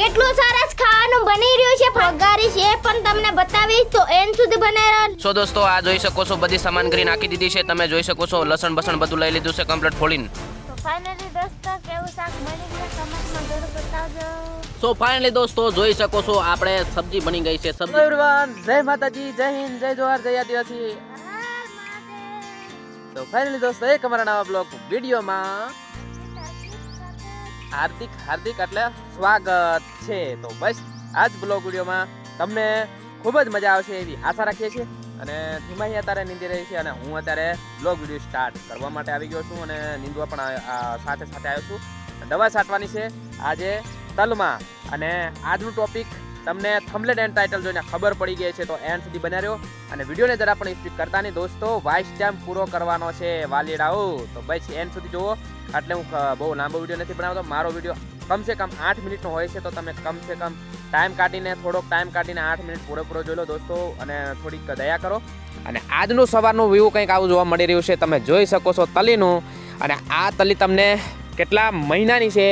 કેટલું સરસ ખાવાનું બની રહ્યું છે ફગારી છે પણ તમને બતાવીશ તો એન સુધી બનાવ્યા સો દોસ્તો આ જોઈ શકો છો બધી સામગ્રી નાખી દીધી છે. તમે જોઈ શકો છો લસણ બસણ બધું લઈ લીધું છે કમ્પ્લીટ ફોડીને. ફાઇનલી દોસ્તો કેવું શાક બની ગયું કમેન્ટમાં જરૂર બતાવજો. સો ફાઇનલી દોસ્તો જોઈ શકો છો આપણે સબ્જી બની ગઈ છે સબ્જી. એવરીવન જય માતાજી જય હિન્દ જય જોહાર જય આદિવાસી. તો ફાઇનલી દોસ્તો એક અમારા નવા બ્લોગ વિડીયોમાં હાર્દિક હાર્દિક એટલે સ્વાગત છે. તો બસ, આજ બ્લોગ વિડીયોમાં તમને ખૂબ જ મજા આવશે એવી આશા રાખીએ છીએ. અને ધીમાહી અત્યારે નીંદી રહી છે અને હું અત્યારે બ્લોગ વીડિયો સ્ટાર્ટ કરવા માટે આવી ગયો છું અને નીંદવા પણ આ- આ સાથે સાથે આવ્યો છું. દવા છાંટવાની છે. આજે તલમાં. અને આજનું ટોપિક તમને થમલેટ એન્ડ ટાઇટલ જોઈને ખબર પડી ગઈ છે તો એન્ડ સુધી બન્યા રહ્યો. અને વિડીયોને જરા પણ સ્પીક કરતા નહીં દોસ્તો. વાઇસ ટાઈમ પૂરો કરવાનો છે વાલીડાઓ. તો બસ, એન્ડ સુધી જુઓ. એટલે હું બહુ લાંબો વીડિયો નથી બનાવતો. મારો વીડિયો કમસે કમ આઠ મિનિટનો હોય છે તો તમે કમસે કમ ટાઈમ કાઢીને થોડોક ટાઈમ કાઢીને આઠ મિનિટ પૂરેપૂરો જોઈ લો દોસ્તો અને થોડીક દયા કરો. અને આજનું સવારનું વ્યૂ કંઈક આવું જોવા મળી રહ્યું છે તમે જોઈ શકો છો તલીનું. અને આ તલી તમને કેટલા મહિનાની છે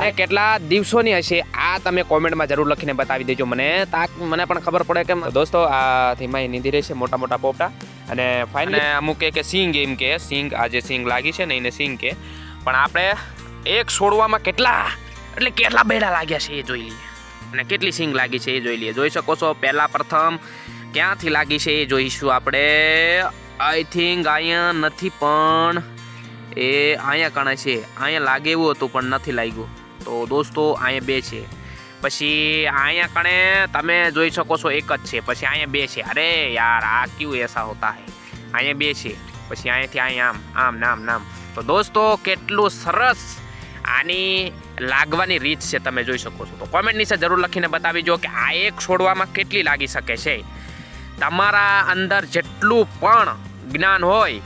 અને કેટલા દિવસોની હશે આ તમે કોમેન્ટમાં જરૂર લખીને બતાવી દેજો. મને તાક મને પણ ખબર પડે કે દોસ્તો આ ધીમાઈ નીંદી રહી છે મોટા મોટા પોપટા અને ફાઇનલ અમુક કે સિંગ એમ કે સિંગ આ જે સિંગ લાગી છે ને એને સિંગ કે. પણ આપણે એક છોડવામાં કેટલા, એટલે કેટલા બેડા લાગ્યા છે એ જોઈ લઈએ. અને કેટલી સિંગ લાગી છે એ જોઈ લઈએ. જોઈ શકો છો, પહેલાં પ્રથમ ક્યાંથી લાગી છે એ જોઈશું આપણે. આઈ થિંક અહીંયા નથી, પણ એ અહીંયા કણે છે. અહીંયા લાગે એવું હતું, પણ નથી લાગ્યું. તો દોસ્તો, અહીંયા બે છે. પછી અહીંયા કણે તમે જોઈ શકો છો, એક જ છે. પછી અહીંયા બે છે. અરે યાર, આ ક્યું એસા હોતા હે. અહીંયા બે છે. પછી અહીંયાથી અહીંયા આમ આમ નામ નામ તો દોસ્તો, કેટલું સરસ આની લાગવાની રીત છે તમે જોઈ શકો છો. તો કોમેન્ટ નીચે જરૂર લખીને બતાવી જો કે આ એક છોડવામાં કેટલી લાગી શકે છે. તમારા અંદર જેટલું પણ જ્ઞાન હોય,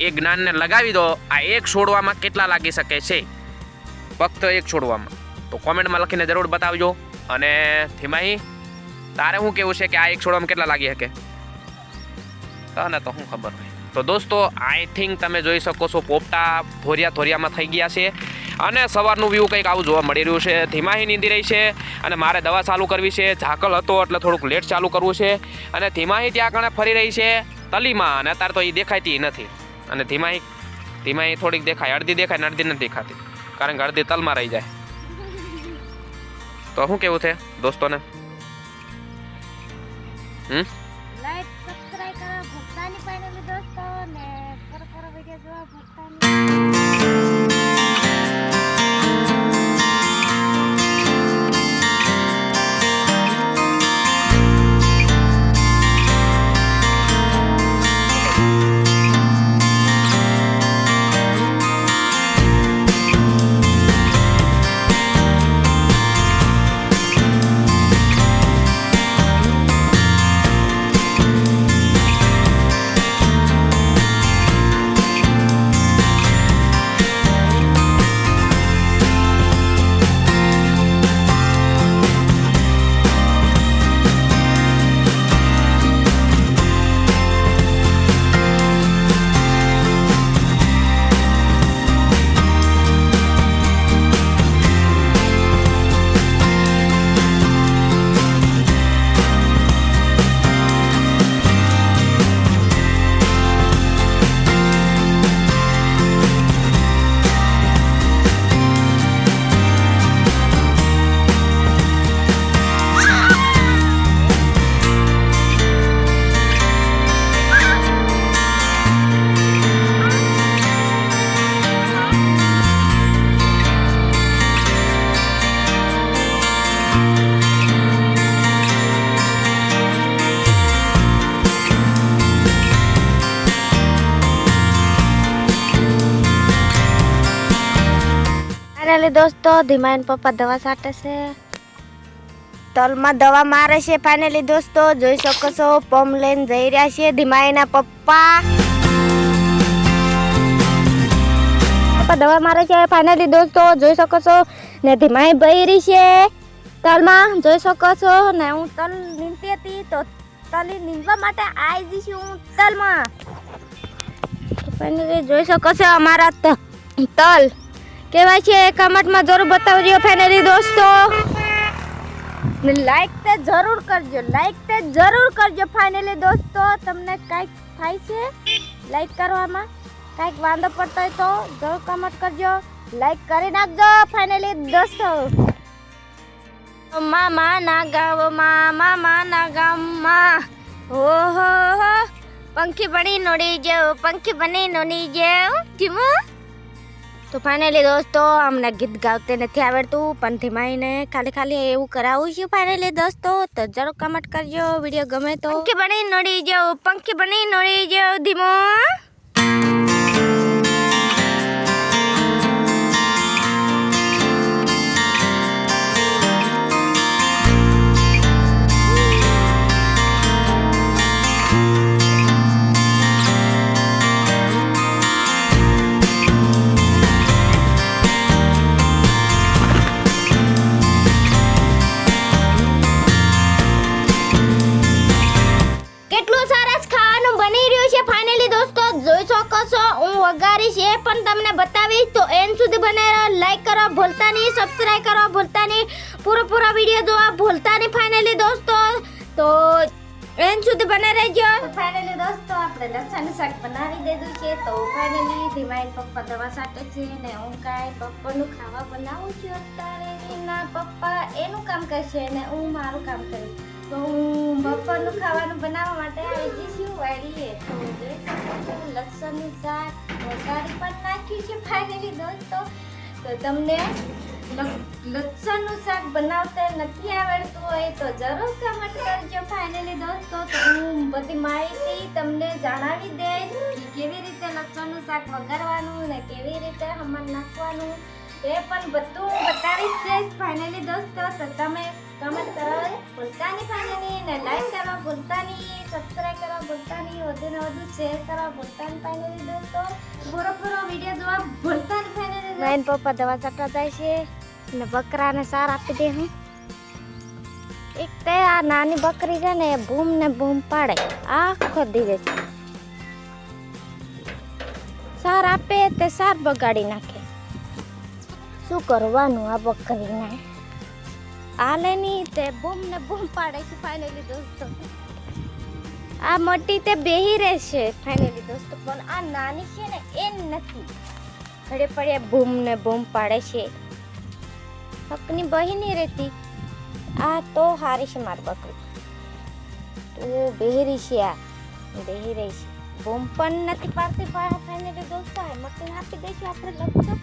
એ જ્ઞાનને લગાવી દો. આ એક છોડવામાં કેટલા લાગી શકે છે? ફક્ત એક છોડવામાં. તો કોમેન્ટમાં લખીને જરૂર બતાવજો. અને થીમાહી તારે શું કેવું છે કે આ એક છોડવામાં કેટલા લાગી શકે? તને તો શું ખબર હોય. તો દોસ્તો આઈ થિંક તમે જોઈ શકો છો પોપટા ધોરિયા ધોરિયામાં થઈ ગયા છે. અને સવારનું વ્યૂ કંઈક આવું જોવા મળી રહ્યું છે. ધીમાહી નીંદી રહી છે અને મારે દવા ચાલુ કરવી છે. ઝાકળ હતો એટલે થોડુંક લેટ ચાલુ કરવું છે. અને ધીમાહી ત્યાં કણે ફરી રહી છે તલીમાં અને અત્યારે તો એ દેખાતી નથી. અને ધીમાહી ધીમાહી થોડીક દેખાય. અડધી દેખાય ને અડધી નથી દેખાતી. કારણ કે અડધી તલમાં રહી જાય. તો શું કેવું છે દોસ્તોને? હમ? લાઈક સબસ્ક્રાઇબ કરો. ભક્તાની ફાઇનલી દોસ્તો ને ફરફર વિડિયો જોવા ભક્તાની ફાઇનલી દોસ્તો ધીમાઈન પપ્પા દવા છાંટે છે. તલમાં દવા મારે છે ફાઇનલી દોસ્તો જોઈ શકો છો પમ લઈને જઈ રહ્યા છે ધીમાઈના પપ્પા. પપ્પા દવા મારે છે ફાઇનલી દોસ્તો જોઈ શકો છો ને ધીમાઈ બૈરી છે. તલમાં જોઈ શકો છો ને હું તલ નીંદતી હતી તો તલી નીંદવા માટે આવી જઈશ હું તલમાં. ફાઇનલી જોઈ શકો છો અમારા તલ. કેવાય છે, કમેન્ટમાં જરૂર બતાવજો ફાઇનલી દોસ્તો. લાઈક તે જરૂર કરજો લાઈક તે જરૂર કરજો ફાઇનલી દોસ્તો. તમને કાંઈક થાય છે લાઈક કરવામાં? કાંઈક વાંધો પડતો હોય તો જરૂર કમેન્ટ કરજો. લાઈક કરી નાખજો ફાઇનલી દોસ્તો. મામા ના ગામમાં મામા ના ગામમાં ઓહો પંખી બની નોડી જેવું, પંખી બની નોડી જેવું. જીમુ? તો ફાઇનલી દોસ્તો, અમને ગીત ગાવતે નથી આવડતું, પણ ધીમાઈને ખાલી ખાલી એવું કરાવું છું ફાઇનલી દોસ્તો. તો જરૂર કમેન્ટ કરજો વીડિયો ગમે તો. પંખી બની નડી જેવું, પંખી બની નડી જાઓ ધીમો. સરસ બની રહ્યું છે. ફાઇનલી દોસ્તો, જોઈ શકો છો, હું વઘારીશ એ પણ તમને બતાવીશ તો એન સુધી બને લાઈક કરો, ભૂલતા નહીં સબસ્ક્રાઇબ કરો, ભૂલતા નહીં. પૂરો પૂરો વીડિયો જોવા ભૂલતા નહીં ફાઇનલી દોસ્તો. તો એન સુધી બને રહેજો. ફાઇનલી દોસ્તો, આપણે લસણ શાક બનાવી દીધું છે. તો ફાઇનલી ધીમાઈ પપ્પા દવા સાટે છે ને હું કાંઈ પપ્પાનું ખાવા બનાવું છું અત્યારે. ના પપ્પા એનું કામ કરશે ને હું મારું કામ કરીશ. તો હું બપોરનું ખાવાનું બનાવવા માટે આવી જઈશું વાળીએ તો લસણનું શાક વઘારી પણ નાખ્યું છે ફાઇનલી દોસ્તો. તો તમને લસણનું શાક બનાવતા નથી આવડતું હોય તો જરૂર કમેન્ટ કરજો ફાઇનલી દોસ્તો. તો હું બધી માહિતી તમને જણાવી દઈશ કે કેવી રીતે લસણનું શાક વઘારવાનું ને કેવી રીતે હમણાં નાખવાનું એ પણ બધું બતાવી દઈશ ફાઇનલી દોસ્તો. તો તમે કમેન્ટ મેન પપ્પા દવા ચટવા જાય છે ને બકરાને સાર આપી દે હું. એક તે આ નાની બકરી છે ને એ બૂમ ને બૂમ પાડે, આખો દિવસ. સાર આપે તે સાર બગાડી નાખે. શું કરવાનું આ બકરીને? ની તે બૂમ ને બૂમ પાડે છે ફાઇનલી દોસ્તો. આ મોટી તે બેહી રહેશે ફાઇનલી દોસ્તો, પણ આ નાની છે ને એ નથી. ઘડે પડે બૂમ ને બૂમ પાડે છે. હકની બહી નહીં રહેતી. આ તો હારી છે મારી બકરી. તો બેહરી છે આ. બેહી રહી છે. બૂમ પણ નથી પાડતી ફાઇનલી દોસ્તો મટીને આપી દઈશું આપણે લખજો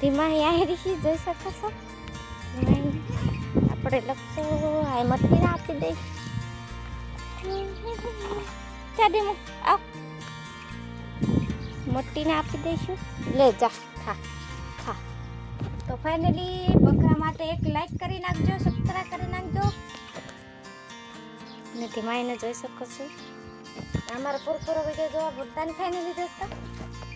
ધીમા અહીંયા રહી જોઈ શકો છો. આપણે લખજો આ મટીને આપી દઈ ચાલે આવ. મટીને આપી દઈશું. લે, જા, ખા ખા. તો ફાઇનલી બકરા માટે એક લાઈક કરી નાખજો સબસ્ક્રાઈબ કરી નાખજો. ને ધીમા એને જોઈ શકો છો. અમારો પૂરો પૂરો વીડિયો જોવા ભૂલતા નહીં ફાઇનલી દોસ્તો.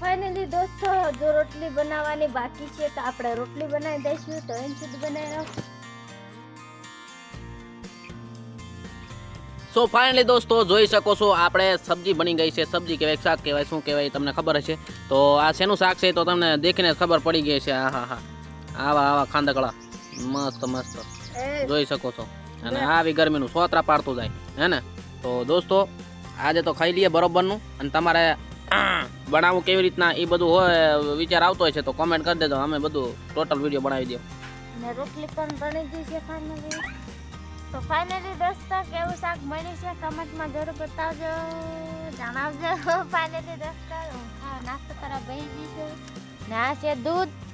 ફાઇનલી દોસ્તો, જો રોટલી બનાવવાની બાકી છે, તો આપણે રોટલી બનાવી દઈશું. તો એમ સુધી બનાવી સો ફાઇનલી દોસ્તો જોઈ શકો છો આપણે સબ્જી બની ગઈ છે. સબ્જી કહેવાય શાક કહેવાય શું કહેવાય તમને ખબર હશે. તો આ શેનું શાક છે તો તમને દેખીને ખબર પડી ગઈ છે આ હા. હા આવા આવા ખાંદકડા મસ્ત મસ્ત. જોઈ શકો છો. અને આવી ગરમીનું સોતરા પાડતું જાય હે ને? તો દોસ્તો આજે તો ખાઈ લઈએ બરોબરનું. અને તમારે બનાવવું કેવી રીતના એ બધું હોય વિચાર આવતો હોય છે તો કોમેન્ટ કરી દેજો. અમે બધું ટોટલ વીડિયો બનાવી દઈએ. રોટલી પણ બની ગઈ છે તો ફાઇનલી દોસ્તો કેવું શાક મળ્યું છે. કમેન્ટમાં જરૂર બતાવજો. જણાવજો. ફાઇનલી દોસ્તો નાસ્તો કરવા બેસી ના ને છે દૂધ.